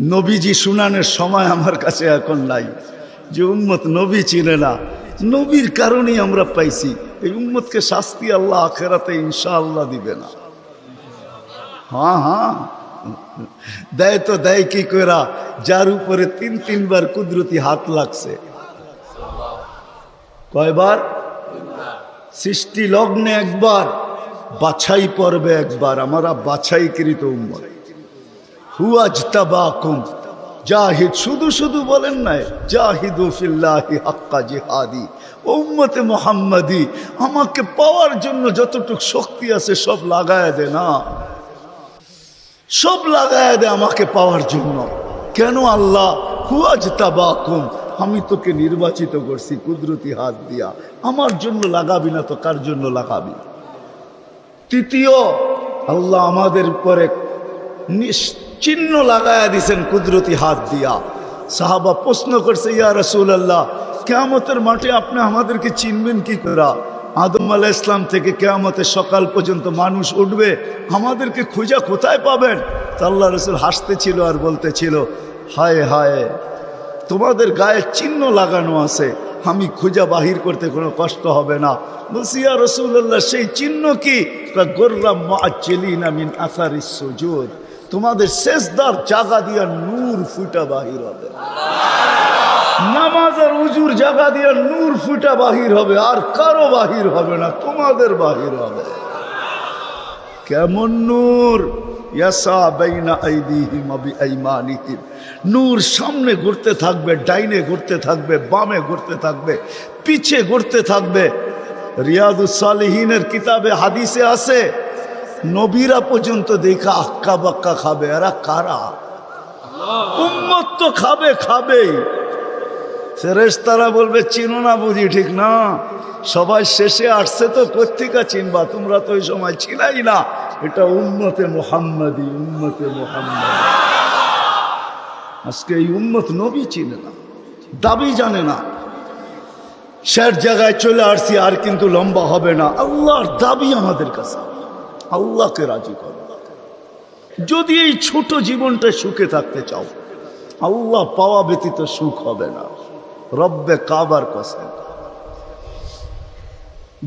নবীজি শুনানের সময় আমার কাছে এখন নাই। যে উম্মত নবী চিনে না, নবীর কারণেই আমরা পাইছি। এই উম্মতকে শাস্তি আল্লাহ আখেরাতে ইনশাআল্লাহ দিবে না। হ্যাঁ হ্যাঁ। দেয় তো দেয় কি করা যার উপরে তিন, তিনবার কুদরতি হাত লাগছে। কয়বার? সৃষ্টি লগ্নে একবার, বাছাই পর্বে একবার। আমরা বাছাইকৃত উম্মত। হুয়াজ তাবাকুম জাহিদ শুধু শুধু বলেন নাই, জাহিদু হাক্কা জিহাদি। উম্মতে মোহাম্মদি, আমাকে পাওয়ার জন্য যতটুকু শক্তি আছে সব লাগায় দে না। সব লাগায় দে আমাকে পাওয়ার জন্য। কেন আল্লাহ? হুয়াজ তাবাকুম আমি তোকে নির্বাচিত করছি কুদরতি হাত দিয়া। আমার জন্য লাগাবি না তো কার জন্য লাগাবি? তৃতীয়, আল্লাহ আমাদের উপরে চিহ্ন লাগায়া দিছেন কুদরতি হাত দিয়া। সাহাবা প্রশ্ন করছে, ইয়া রসুল আল্লাহ কেয়ামতের মাঠে আপনি আমাদেরকে চিনবেন কি করা? আদম আলাহ ইসলাম থেকে কেয়ামতের সকাল পর্যন্ত মানুষ উঠবে, আমাদেরকে খুঁজা কোথায় পাবেন? তা আল্লাহ রসুল হাসতেছিল আর বলতেছিল, হায় হায়, তোমাদের গায়ে চিহ্ন লাগানো আছে, আমি খুঁজা বাহির করতে কোনো কষ্ট হবে না। বলছি, ইয়া রসুল্লাহ সেই চিহ্ন কি? গোর্রাম চেলিনা মিন আসারি সুজুদ। তোমাদের শেষদার জাগা দিয়া নূর ফুটা বাহির হবে। নামাজ আর উজুর জায়গা দিয়ে নূর ফুটা বাহির হবে, আর কারও বাহির হবে না, তোমাদের বাহির হবে। কেমন নূর? নূর সামনে ঘুরতে থাকবে, ডাইনে ঘুরতে থাকবে, বামে ঘুরতে থাকবে, পিছে ঘুরতে থাকবে। রিয়াদুস সালিহিনের কিতাবে হাদিসে আছে নবীরা পর্যন্ত দেখা আক্কা বাক্কা খাবে। এরা কারা? উম্মত তো খাবে খাবেই ফেরেশতারা বলবে, চিনো না বুঝি, ঠিক না? সবাই শেষে আসছে তো কোথেকা চিনবা। তোমরা তো ওই সময় ছিলাই না। এটা উন্মতে মোহাম্মদি উন্মতে মোহাম্মদ। আজকে এই উম্মত নবী চিনে না, দাবি জানে না। শের জায়গায় চলে আসছি, আর কিন্তু লম্বা হবে না। আল্লাহর দাবি আমাদের কাছে। আল্লাহকে রাজি করো। যদি এই ছোট জীবনটা সুখে থাকতে চাও, আল্লাহ পাওয়া ব্যতীত সুখ হবে না। রব্বে কাবার কসেন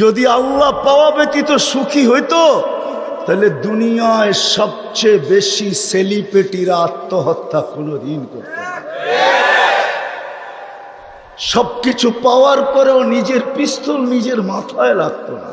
যদি আল্লাহ পাওয়া ব্যতীত সুখী হইতো, তাহলে দুনিয়ায় সবচেয়ে বেশি সেলিব্রিটিরা আত্মহত্যা কোনোদিন করত সবকিছু পাওয়ার পরেও নিজের পিস্তল নিজের মাথায় লাগতো না।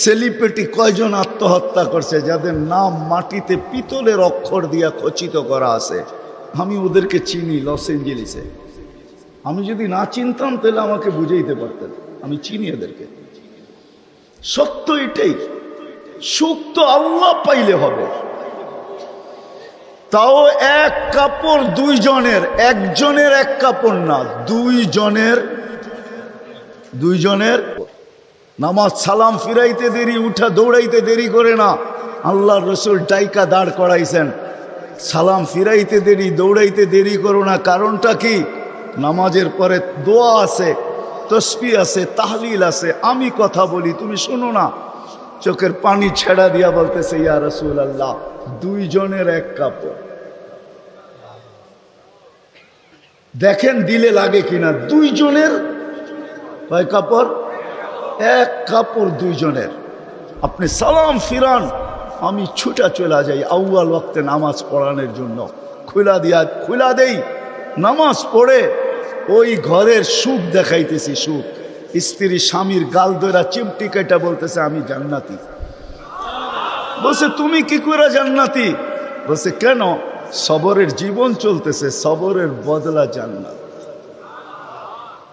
সেলিব্রিটি কয়জন আত্মহত্যা করছে, যাদের নাম মাটিতে পিতলের অক্ষর দিয়া খচিত করা আছে, আমি ওদেরকে চিনি লস এঞ্জেলিসে। আমি যদি না চিনতাম, তাহলে আমাকে বুঝাইতে পারতেন, আমি চিনি এদেরকে। সত্য এটাই, সুখ তো আল্লাহ পাইলে হবে। তাও এক কাপড় দুইজনের, একজনের এক কাপড় না, দুইজনের দুইজনের নামাজ সালাম ফিরাইতে দেরি, উঠা দৌড়াইতে দেরি করে না। আল্লাহ রসুল টাইকা দাঁড় করাইছেন। সালাম ফিরাইতে দেরি, দৌড়াইতে দেরি করো না। কারণটা কি? নামাজের পরে দোয়া আছে তসপি আছে, তাহলিল আছে। আমি কথা বলি, তুমি শোনো না। চোখের পানি ছেড়া দিয়া বলতেছে, ইয়া রসুল আল্লাহ দুইজনের এক কাপড় দেখেন দিলে লাগে কিনা, দুইজনের কয় কাপড়? এক কাপড় দুইজনের। আপনি সালাম ফিরান, আমি ছুটা চলে যাই আউয়াল ওয়াক্তে নামাজ পড়ানোর জন্য। খুলা দিয়া, খুলা দেই, নামাজ পড়ে ওই ঘরের সুখ দেখাইতেছি সুখ। স্ত্রী স্বামীর গাল দইরা চিমটি কেটা বলতেছে, আমি জান্নাতি। বলছে, তুমি কি করে জান্নাতি? বলছে, কেন? সবরের জীবন চলতেছে, সবরের বদলা জান্নাত।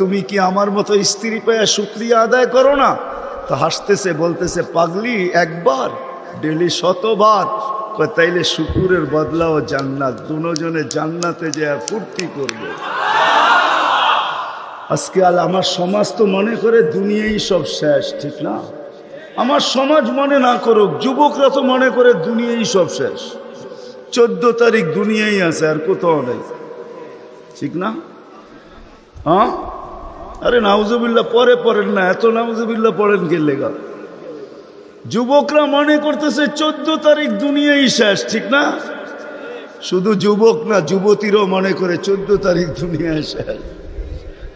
তুমি কি আমার মতো স্ত্রী পেয়ে শুক্রিয়া আদায় করো না? তো হাসতেছে, বলতেছে, পাগলি, একবার, ডেলি শতবার। তাইলে শুকুরের বদলা ও জান্নাত, দুজনে জান্নাতে যে ফুর্তি করবে। আজকে আল, আমার সমাজ তো মনে করে দুনিয়াই সব শেষ, ঠিক না? আমার সমাজ মনে না করুক, যুবকরা তো মনে করে দুনিয়াই সব শেষ। চোদ্দ তারিখ দুনিয়াই আছে, আর কোথাও নেই, ঠিক না? হ্যাঁ আরে নাউজুবিল্লা পরে পড়েন না, এত নাউজুবিল্লা পড়েন কে লেগা? যুবকরা মনে করতেছে চোদ্দ তারিখ দুনিয়াই শেষ, ঠিক না? শুধু যুবক না, যুবতীরও মনে করে চোদ্দ তারিখ দুনিয়ায় শেষ।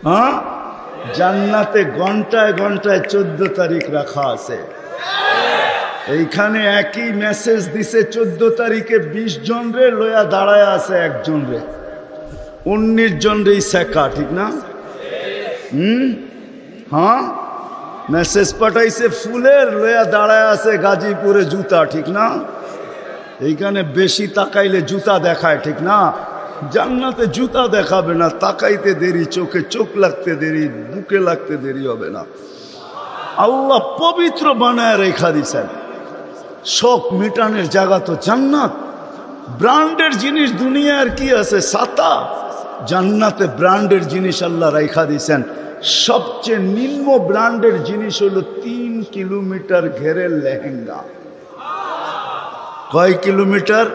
হ্যাঁ? জান্নাতে ঘন্টায় ঘন্টায় চোদ্দ তারিখ রাখা আছে। এইখানে একই মেসেজ দিছে, চোদ্দ তারিখে বিশ জন রে লয়া দাঁড়ায় আছে একজন রে। উনিশ জন শেখা, ঠিক না? হুম? হ্যাঁ? মেসেজ পাঠাইছে, ফুলের লয়া দাঁড়ায় আছে গাজীপুরে জুতা, ঠিক না? এইখানে বেশি তাকাইলে জুতা দেখায়, ঠিক না? জান্নাতে জুতা দেখাবে না, তাকাইতে দেরি, চোখে চোখ লাগতে দেরি, বুকে লাগতে দেরি হবে না। আল্লাহ পবিত্র বানায় রেখা দিছেন। শখ মিটানের জায়গা তো জান্নাত। ব্র্যান্ডের জিনিস দুনিয়ার কি আছে? সাতা জান্নাতে ব্র্যান্ডের জিনিস আল্লাহ রেখা দিয়েছেন সবচেয়ে নিম্ন ব্র্যান্ডের জিনিস হলো তিন কিলোমিটার ঘেরের লেহেঙ্গা। কয় কিলোমিটার?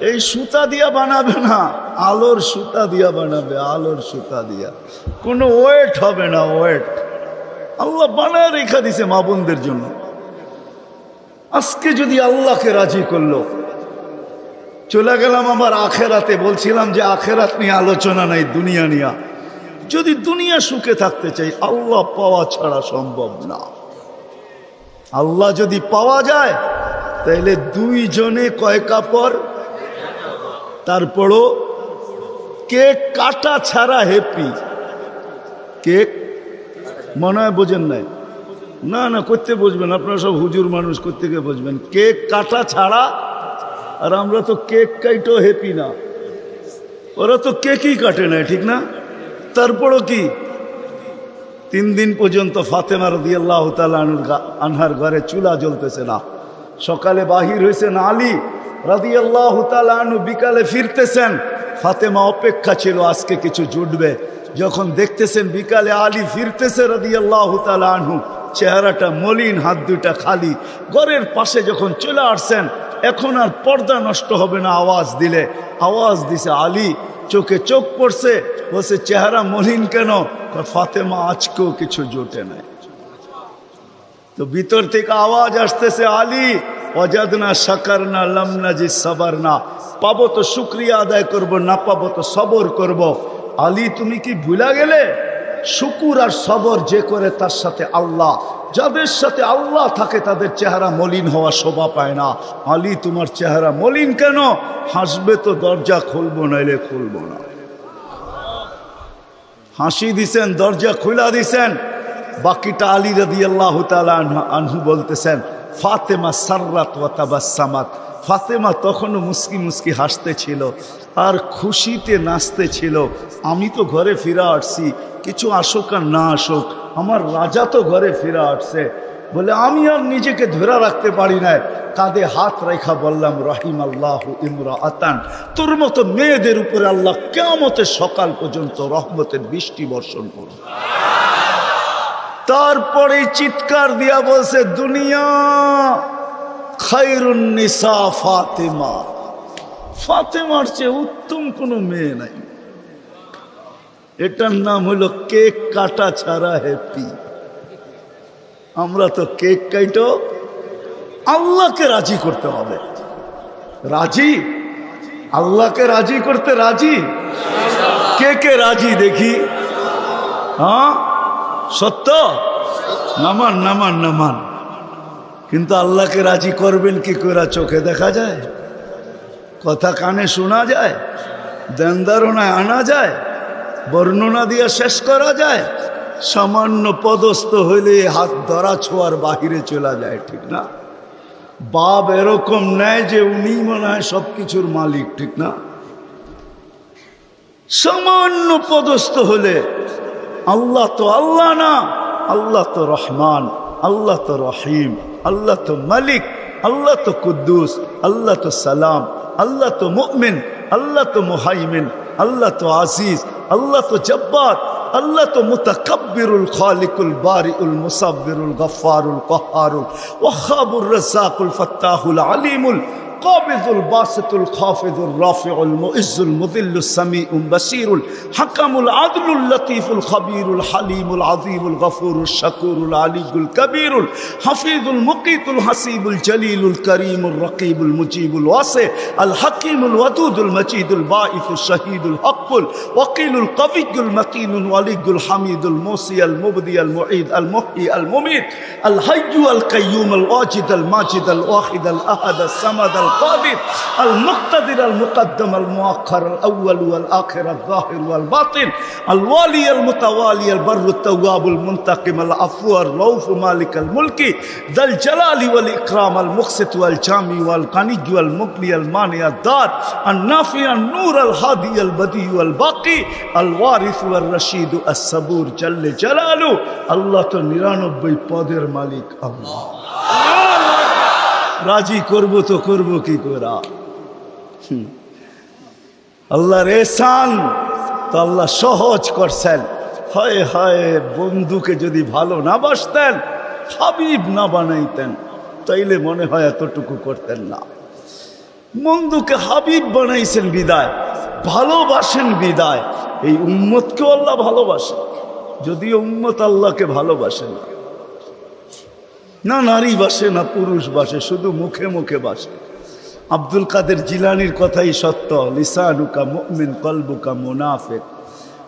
এই সুতা দিয়া বানাবে না, আলোর সুতা দিয়া বানাবে, আলোর সুতা দিয়া। কোনো ওয়েট হবে না, ওয়েট। আল্লাহ বানায় রেখা দিছে মা জন্য। আজকে যদি আল্লাহকে রাজি করল চলে গেলাম আমার আখেরাতে। বলছিলাম যে আখেরাত নিয়ে আলোচনা নাই, দুনিয়া নিয়া। যদি দুনিয়া সুখে থাকতে চাই, আল্লাহ পাওয়া ছাড়া সম্ভব না। আল্লাহ যদি পাওয়া যায়, তাইলে দুইজনে কয় কাপড়? তারপরও কেক কাটা ছাড়া হ্যাপি কেক মনে হয় বোঝেন নাই। না না, করতে বুঝবেন আপনারা সব হুজুর মানুষ করতে গিয়ে বুঝবেন কেক কাটা ছাড়া আর আমরা তো কেক কাইটো হ্যাপি না। ওরা তো কেকই কাটে না, ঠিক না? তারপরও কি? তিন দিন পর্যন্ত ফাতেমা রদি আল্লাহ আনহার ঘরে চুলা জ্বলতেছে না। সকালে বাহির হয়েছেন আলী রাদি আল্লাহ আনু বিকালে ফিরতেছেন। ফাতেমা অপেক্ষা ছিল, আজকে কিছু জুটবে। যখন দেখতেছেন বিকালে আলী ফিরতেছে রাদি আল্লাহ আনহু, চেহারাটা মলিন, হাত দুইটা খালি। ঘরের পাশে যখন চলে আসছেন এখন আর পর্দা নষ্ট হবে না আওয়াজ দিলে। আওয়াজ দিছে আলী, চোখে চোখ পড়ছে, বলছে, চেহারা মলিন কেন? ফাতেমা আজকেও কিছু জোটে নাই। তো ভিতর থেকে আওয়াজ আসতেছে, আলী অজাদ না সাকার না লামনা জি সাবার না পাবো তো শুক্রিয়া আদায় করব, না পাবো তো সবর করব। আলী, তুমি কি ভুলা গেলে? শুকুর আর সবর যে করে তার সাথে আল্লাহ। যাদের সাথে আল্লাহ থাকে, তাদের চেহারা মলিন হওয়া শোভা পায় না। আলী, তোমার চেহারা মলিন কেন? হাসবে তো দরজা খুলবো, নাইলে খুলবো না। হাসি দিছেন, দরজা খুলা দিছেন। বাকিটা আলী রাদি আল্লাহ আনহু বলতেছেন, ফাতেমা সার্রাত ওয়া তাবাসামাত। ফাতেমা তখনও মুস্কি মুস্কি হাসতেছিল। আর খুশিতে নাচতেছিল আমি তো ঘরে ফিরে আসছি, কিছু আসুক আর না আসুক, আমার রাজা তো ঘরে ফিরে আসছে। বলে, আমি আর নিজেকে ধরে রাখতে পারি না। কাঁধে হাত রেখা বললাম রহিম আল্লাহ ইমরা আতান তোর মতো মেয়েদের উপরে আল্লাহ কেমতের সকাল পর্যন্ত রহমতের বৃষ্টি বর্ষণ করুন। তারপরে চিৎকার দিয়া বলছে, দুনিয়া খাইরুন্নিসা ফাতেমা। ফাতেমার চেয়ে উত্তম কোনো মেয়ে নাই। এটার নাম হলো কেক কাটা ছাড়া হ্যাপি আমরা তো কেক কাইটো, আল্লাহকে রাজি করতে হবে। রাজি? আল্লাহকে রাজি করতে রাজি? কে কে রাজি দেখি? হ্যাঁ? সত্য? নামান নামান নামান। কিন্তু আল্লাহকে রাজি করবেন কি করে? চোখে দেখা যায়? কথা কানে শোনা যায় দেনদারণায় আনা যায়, বর্ণনা দিয়ে শেষ করা যায়, সামান্য পদস্থ হইলে হাত ধরা ছোঁয়ার বাহিরে চলে যায়, ঠিক না? বাপ এরকম নেয় যে উনি মনে হয় সব কিছুর মালিক, ঠিক না? সামান্য পদস্থ হলে আল্লাহ তো আল্লাহ না, আল্লাহ তো রহমান, আল্লাহ তো রহিম, আল্লাহ তো মালিক, আল্লাহ তো কুদ্দুস, আল্লাহ তো সালাম আল্লাহ তো মুমিন আল্লাহ তো মুহাইমিন আল্লাহ তো আজিজ আল্লাহ তো জব্বার আল্লাহ তো মুতাকাব্বিরুল খালিকুল বারিউল মুসাব্বিরুল গফফারুল কহারুল ওয়াহাবুর রাজ্জাকুল ফাত্তাহুল আলিমুল قابض الباسط الخافض الرافع المؤز المذل السميع بصير الحكم العدل اللطيف الخبير الحليم العظيم الغفور الشكور العلي الكبير الحفيظ المقيت الحسيب الجليل الكريم الرقيب المجيب الواسع الحكيم الودود المجيد الباعث الشهيد الحق الوكيل القوي المتين الولي الحميد الموصي المبدي المعيد المحيي المميت الحي القيوم الواجد الماجد الواحد الأحد الصمد القادر المقتدر المقدم المؤخر الاول والاخر الظاهر والباطن الوالي المتوالي البر التواب المنتقم العفو الرؤوف مالك الملك ذا الجلال والاكرام المقسط والجامع والغني والمغني المانع الدار النافع النور الهادي البديع والباقي الوارث والرشيد الصبور جل جلاله الله তো নিরানব্বই পদের মালিক আল্লাহ রাজি করব তো করব কি করা হুম। আল্লাহর এসান তো আল্লাহ সহজ করছেন। হয় হয়, বন্ধুকে যদি ভালো না বাসতেন, হাবিব না বানাইতেন, তাইলে মনে হয় এতটুকু করতেন না। বন্ধুকে হাবিব বানাইছেন বিদায়, ভালোবাসেন বিদায়। এই উম্মতকেও আল্লাহ ভালোবাসে, যদিও উম্মত আল্লাহকে ভালোবাসে না। না নারী বাসে, না পুরুষ বাসে, শুধু মুখে মুখে বাসে। আব্দুল কাদের জিলানির কথাই সত্য, লিসানুকা মুমিন কলবুকা মুনাফেক।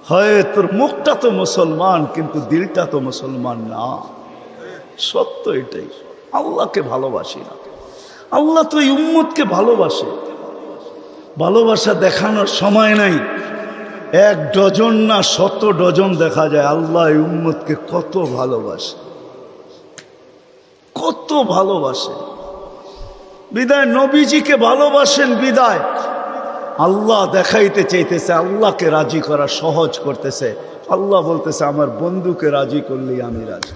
হয় তোর মুখটা তো মুসলমান, কিন্তু দিলটা তো মুসলমান না। সত্য এটাই। আল্লাহকে ভালোবাসি না। আল্লাহ তো এই উম্মতকে ভালোবাসে। ভালোবাসা দেখানোর সময় নাই। এক ডজন না শত ডজন দেখা যায়, আল্লাহ উম্মতকে কত ভালোবাসে। কত ভালোবাসে বিদায় নবীজিকে ভালোবাসেন বিদায় আল্লাহ দেখাইতে চাইতেছে আল্লাহকে রাজি করা সহজ করতেছে আল্লাহ বলতেছে আমার বন্ধুকে রাজি করলেই আমি রাজি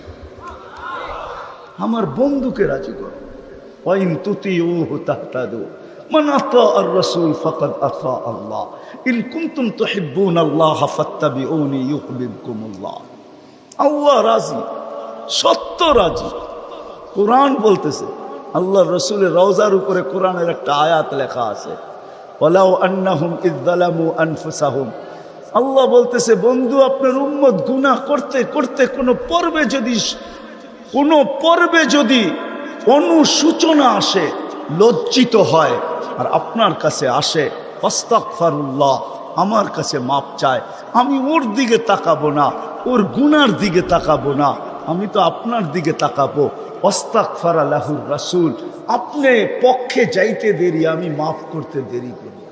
আমার বন্ধুকে রাজি করো ওয়াইন তুতি ও তাহতাদু من أطاع الرسول فقد أطاع الله إن كنتم تحبون الله فاتبعوني يحببكم الله আল্লাহ রাজি সত্য রাজি কোরআন বলতেছে। আল্লাহ রসুলের রওজার উপরে কোরআনের একটা আয়াত লেখা আছে। ওলাও আন্নাহুম ইদ্দালামু আনফুসাহুম। আল্লাহ বলতেছে, বন্ধু, আপনার উম্মত গুনাহ করতে করতে কোনো পর্বে যদি, কোনো পর্বে যদি অনুসূচনা আসে, লজ্জিত হয়, আর আপনার কাছে আসে অস্তাকফারুল্লাহ আমার কাছে মাপ চায়, আমি ওর দিকে তাকাবো না, ওর গুনার দিকে তাকাবো না, আমি তো আপনার দিকে তাকাবো অস্তাকফার আল্লাহুর রাসুল আপনি পক্ষে যাইতে দেরি আমি মাফ করতে দেরি করি।